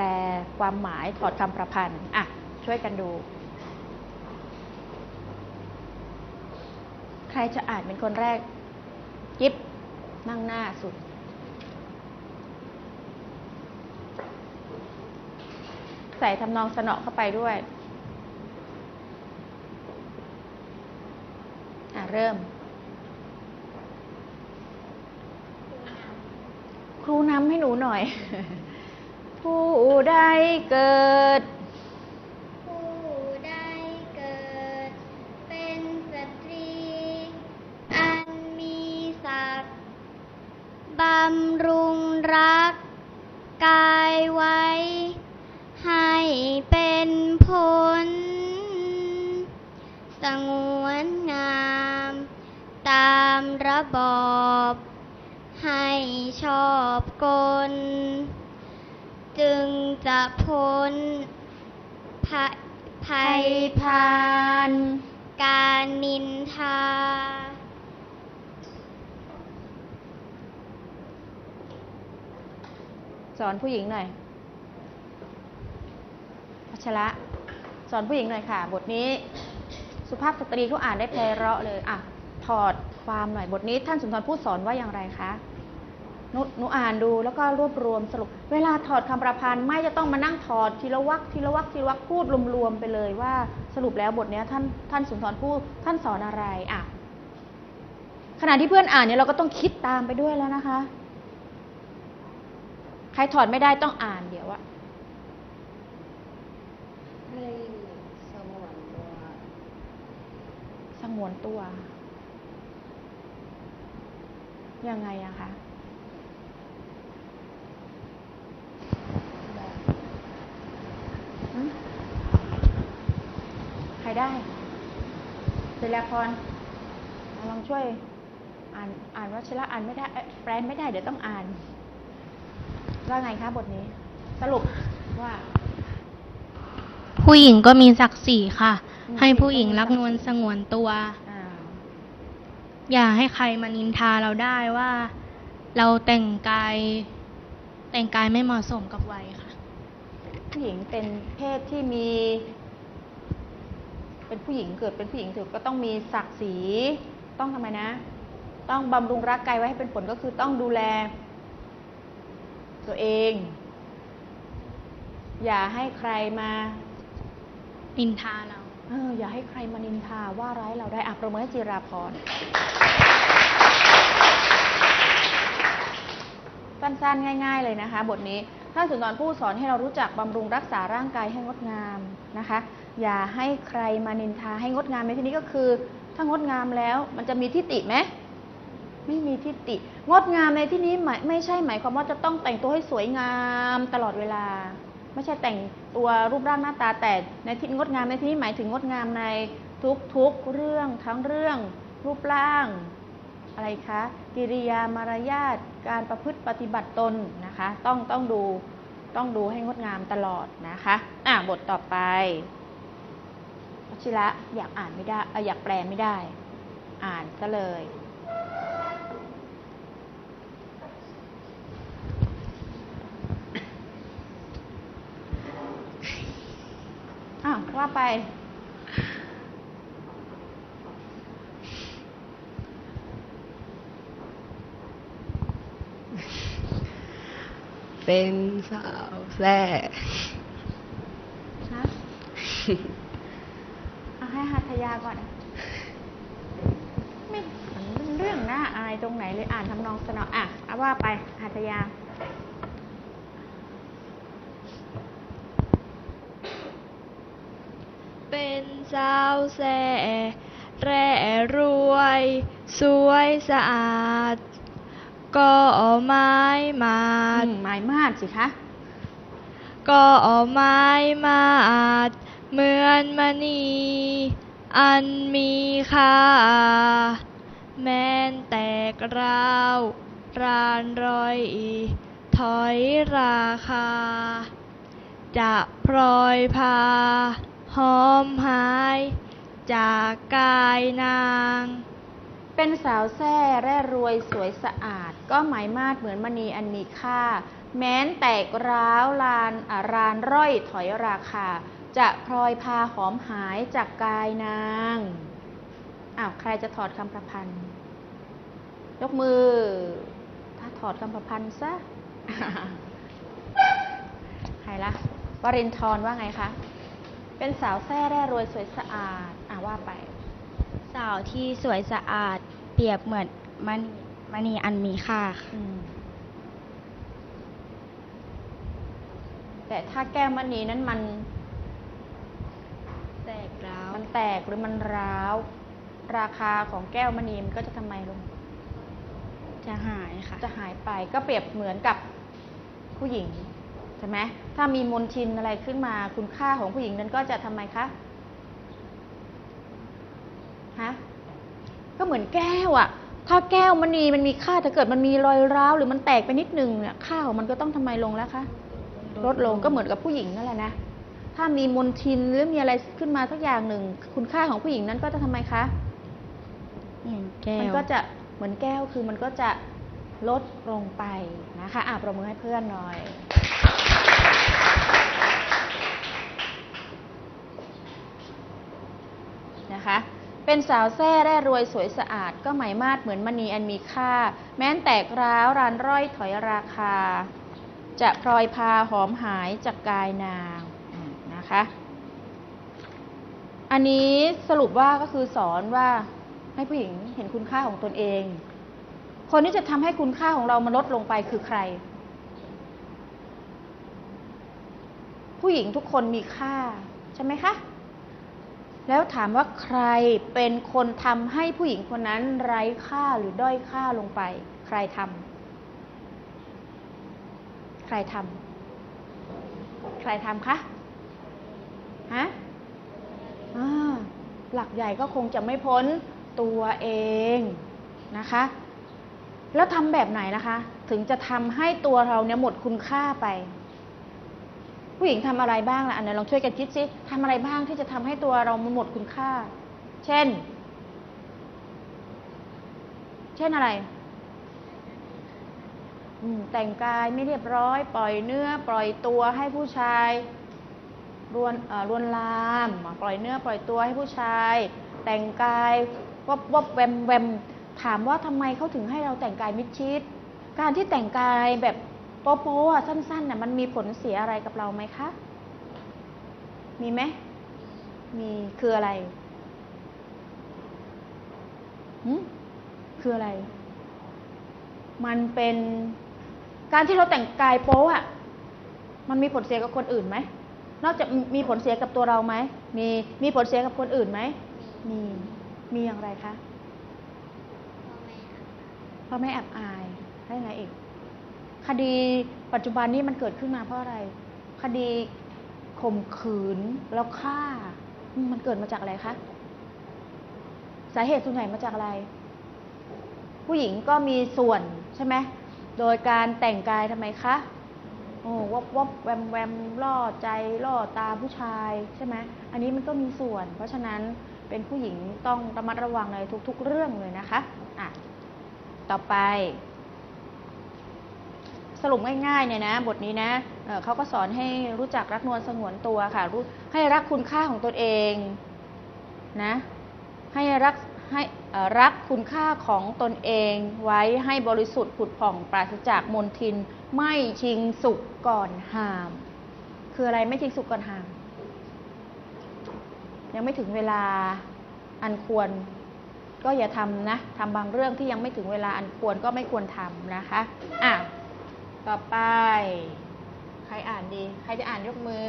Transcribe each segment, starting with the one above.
ลความหมายถอดคำประพันธ์อะช่วยกันดู ใครจะอ่านเป็นคนแรกกิฟนั่งหน้าสุด ใส่ทำนองสนอเข้าไปด้วย อะ เริ่ม ครูนำให้หนูหน่อย ผู้ใดเกิด ผู้ได้เกิด เป็นสตรี อันมีศักดิ์บำรุงรัก กายไว้ ให้เป็นผล สงวนงาม ตามระบอบ ให้ชอบกล จึงจะพ้นภะภัยพานการนินทา สอนผู้หญิงหน่อยพัชระสอนผู้หญิงหน่อยค่ะ บทนี้ สุภาพสตรีเขาอ่านได้ไพเราะเลยอะถอดความหน่อยบทนี้ท่านสุนทรพูดสอนว่าอย่างไรคะ นุหนูอ่านดูแล้วก็รวบรวมสรุป เวลาถอดคำประพันธ์ไม่จะต้องมานั่งถอดทีละวรรคทีละวรรคทีละวรรคพูดรวมๆไปเลยว่าสรุปแล้วบทเนี้ยท่านท่านสุนทรพูดท่านสอนอะไรอะขณะที่เพื่อนอ่านเนี่ยเราก็ต้องคิดตามไปด้วยแล้วนะคะ ใครถอดไม่ได้ต้องอ่านเดี๋ยวอะให้สงวนตัว สงวนตัว ยังไงอะคะหึ ใครได้เดลพรลองช่วยอ่านอ่านวัชระอ่านไม่ได้เอ้ยแปลไม่ได้เดี๋ยวต้องอ่านว่าไงคะบทนี้ สรุปว่า ผู้หญิงก็มีศักดิ์ศรีค่ะอืมให้ผู้หญิงรักนวลสงวนตัวอ่าอย่าให้ใครมานินทาเราได้ว่า เราแต่งกาย แต่งกายไม่เหมาะสมกับวัยค่ะ ผู้หญิงเป็นเพศที่มี เป็นผู้หญิงเกิดเป็นผู้หญิงถือก็ต้องมีศักดิ์ศรีต้องทำไมนะ ต้องบำรุงรักกายไว้ให้เป็นผลก็คือต้องดูแล ตัวเอง อย่าให้ใครมานินทาเราเอออย่าให้ใครมานินทาว่าร้ายเราได้อะประเมินให้จิราพรสั้นๆ ง่าย ๆ เลยนะคะ บทนี้ท่านสุนทรผู้สอนให้เรารู้จักบำรุงรักษาร่างกายให้งดงามนะคะ อย่าให้ใครมานินทาให้งดงามในที่นี้ก็คือ ถ้างดงามแล้ว มันจะมีทิฏฐิไหมไม่มีทิฏฐิงดงามในที่นี้หมายไม่ใช่หมายความว่าจะต้องแต่งตัวให้สวยงามตลอดเวลา ไม่ใช่แต่งตัวรูปร่างหน้าตาแต่ในที่งดงามในที่นี้หมายถึงงดงามในทุกๆเรื่องทั้งเรื่องรูปร่างอะไรคะกิริยามารยาทการประพฤติปฏิบัติตนนะคะ ต้องต้องดูต้องดูให้งดงามตลอดนะคะ อะบทต่อไป ชิระอยากอ่านไม่ได้เอ่ออยากแปลไม่ได้ อ่านซะเลยอ้าวว่าไป เป็นสาวแร่ฮะเอาให้หัตถยาก่อน ไม่เห็นเป็นเรื่องน่าอายตรงไหนเลยอ่านทำนองสนออะเอาว่าไปหัตถยาเป็นสาวแส่แร่รวย สวยสะอาด ก็ไม้มาดอืมหมายมาดสิคะก็ไม้มาด เหมือนมณีอันมีค่า แม้นแตกร้าวรานรอยถอยราคา จะพลอยพา หอมหาย จากกายนาง เป็นสาวแซ่แร่รวยสวยสะอาด ก็หมายมาดเหมือนมณีอันมีค่า แม้นแตกร้าวลานอ่ารานร่อยถอยราคา จะพลอยพาหอมหายจากกายนาง อ้าว ใครจะถอดคำประพันธ์ ยกมือ ถ้าถอดคำประพันธ์ซะ ใครละวรินทร์ว่าไงคะ เป็นสาวแท้แร่รวยสวยสะอาด อะว่าไป สาวที่สวยสะอาด เปรียบเหมือนมณีมณีอันมีค่าค่ะอืมแต่ถ้าแก้วมณีนั้นมัน แตกร้าว มันแตกหรือมันร้าว ราคาของแก้วมณีมันก็จะทำไมลง จะหายค่ะ จะหายไปก็เปรียบเหมือนกับผู้หญิงใช่ไหมถ้ามีมนทินอะไรขึ้นมาคุณค่าของผู้หญิงนั้นก็จะทำไมคะฮะก็เหมือนแก้วอะถ้าแก้วมณีมันมีค่าถ้าเกิดมันมีรอยร้าวหรือมันแตกไปนิดนึงเนี่ยค่าของมันก็ต้องทำไมลงแล้วคะลดลงก็เหมือนกับผู้หญิงนั่นแหละนะ ถ้ามีมนทินหรือมีอะไรขึ้นมาสักอย่างหนึ่ง คุณค่าของผู้หญิงนั้นก็จะทำไมคะอย่างแก้วมันก็จะเหมือนแก้วคือมันก็จะลดลงไปนะคะอะประมือให้เพื่อนหน่อย นะคะ เป็นสาวแท้แร่รวยสวยสะอาด ก็หมายมาดเหมือนมณีอันมีค่า แม้นแตกร้าวรานร่อยถอยราคา จะพลอยพาหอมหายจากกายนางอืม นะคะ อันนี้สรุปว่าก็คือสอนว่าให้ผู้หญิงเห็นคุณค่าของตนเอง คนที่จะทำให้คุณค่าของเรามันลดลงไปคือใคร ผู้หญิงทุกคนมีค่าใช่ไหมคะ แล้วถามว่าใครเป็นคนทำให้ผู้หญิงคนนั้นไร้ค่าหรือด้อยค่าลงไป ใครทำใครทำใครทำคะ ฮะหลักใหญ่ก็คงจะไม่พ้นตัวเองนะคะ แล้วทำแบบไหนนะคะ ถึงจะทำให้ตัวเราเนี่ยหมดคุณค่าไป ผู้หญิงทำอะไรบ้างล่ะอันไหนลองช่วยกันคิดสิทำอะไรบ้างที่จะทำให้ตัวเรามันหมดคุณค่า เช่น เช่นอะไรแต่งกายไม่เรียบร้อย ปล่อยเนื้อ ปล่อยตัวให้ผู้ชาย รวนรวนลามปล่อยเนื้อปล่อยตัวให้ผู้ชาย แต่งกายวับวับแวมแวมถามว่าทำไมเขาถึงให้เราแต่งกายมิดชิด การที่แต่งกายแบบโป๊ะๆสั้นๆน่ะมันมีผลเสียอะไรกับเราไหมคะ มีไหมมีคืออะไรหืคืออะไร มันเป็นการที่เราแต่งกายโป๊ะอะ มันมีผลเสียกับคนอื่นไหม นอกจากมีผลเสียกับตัวเราไหม มี มีผลเสียกับคนอื่นไหม มี มีอย่างไรคะเพราะไม่อับอายได้ไงอีก คดีปัจจุบันนี้มันเกิดขึ้นมาเพราะอะไร คดีข่มขืนแล้วฆ่า มันเกิดมาจากอะไรคะ สาเหตุส่วนใหญ่มาจากอะไร ผู้หญิงก็มีส่วนใช่ไหม โดยการแต่งกายทำไมคะ โอ้วับวับแวมแวมล่อใจล่อตาผู้ชายใช่ไหมอันนี้มันก็มีส่วน เพราะฉะนั้นเป็นผู้หญิงต้องระมัดระวังในทุก ๆ เรื่องเลยนะคะอะต่อไป สรุปง่ายๆเนี่ยนะ บทนี้นะเเขาก็สอนให้รู้จักรักนวลสงวนตัวค่ะรู้ให้รักคุณค่าของตนเองนะให้รักให้รักคุณค่าของตนเองไว้ให้บริสุทธิ์ผุดผ่องปราศจากมลทิน ไม่ชิงสุขก่อนหาม คืออะไรไม่ชิงสุขก่อนหาม ยังไม่ถึงเวลาอันควร ก็อย่าทำนะทำบางเรื่องที่ยังไม่ถึงเวลาอันควรก็ไม่ควรทำนะคะอะต่อไป ใครอ่านดี ใครจะอ่านยกมือ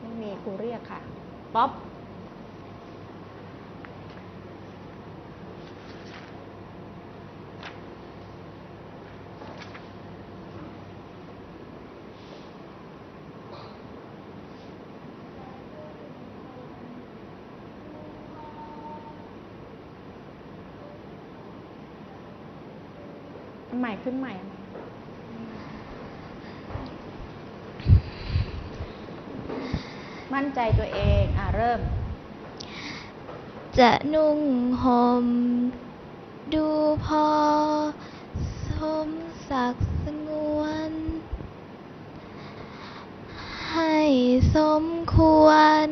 ไม่มีครูเรียกค่ะ ป๊อป ใหม่ขึ้นใหม่ มั่นใจตัวเองอะเริ่ม จะนุ่งห่มดูพอ สมศักดิ์สงวน ให้สมควร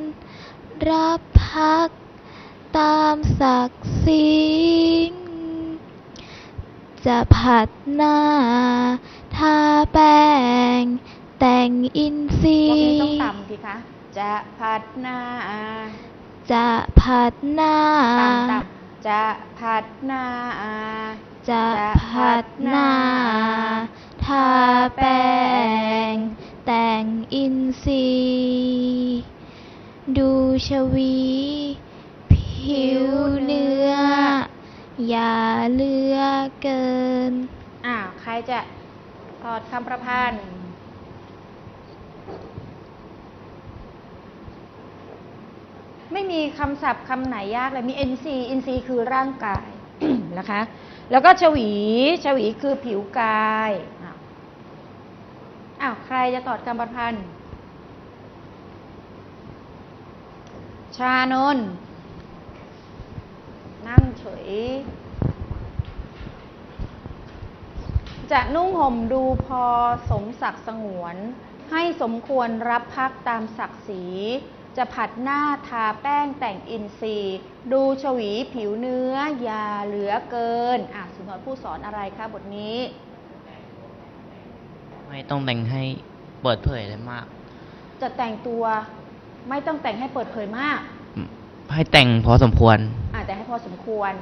รับพักตามศักดิ์ศรี จะผัดหน้า ทาแป้ง แต่งอินทรีพวกนี้ย์ต้องต่ำทีคะ จะผัดหน้าจะผัดหน้า ต่ำต่ำจะผัดหน้า จะผัดหน้า ทาแป้ง แต่งอินทรีย์ดูชวี ผิวเนื้อ อย่าเลือเกินอ่าใครจะถอดคำประพันธ์ไม่มีคำศัพท์คำไหนยากเลยมี NC NC คือร่างกาย นะคะ แล้วก็ชวีชวีคือผิวกายอ้าวอ้าวใครจะตอดคำประพันธ์ชานนท์ นั่งเฉย จะนุ่งห่มดูพอสมศักดิ์สงวน ให้สมควรรับพักตามศักดิ์ศรี จะผัดหน้าทาแป้งแต่งอินทรีย์ ดูฉวีผิวเนื้อ อย่าเหลือเกิน อะสุนทรผู้สอนอะไรคะบทนี้ ไม่ต้องแต่งให้เปิดเผยเลยมาก จะแต่งตัวไม่ต้องแต่งให้เปิดเผยมากให้แต่งพอสมควร พอสมควร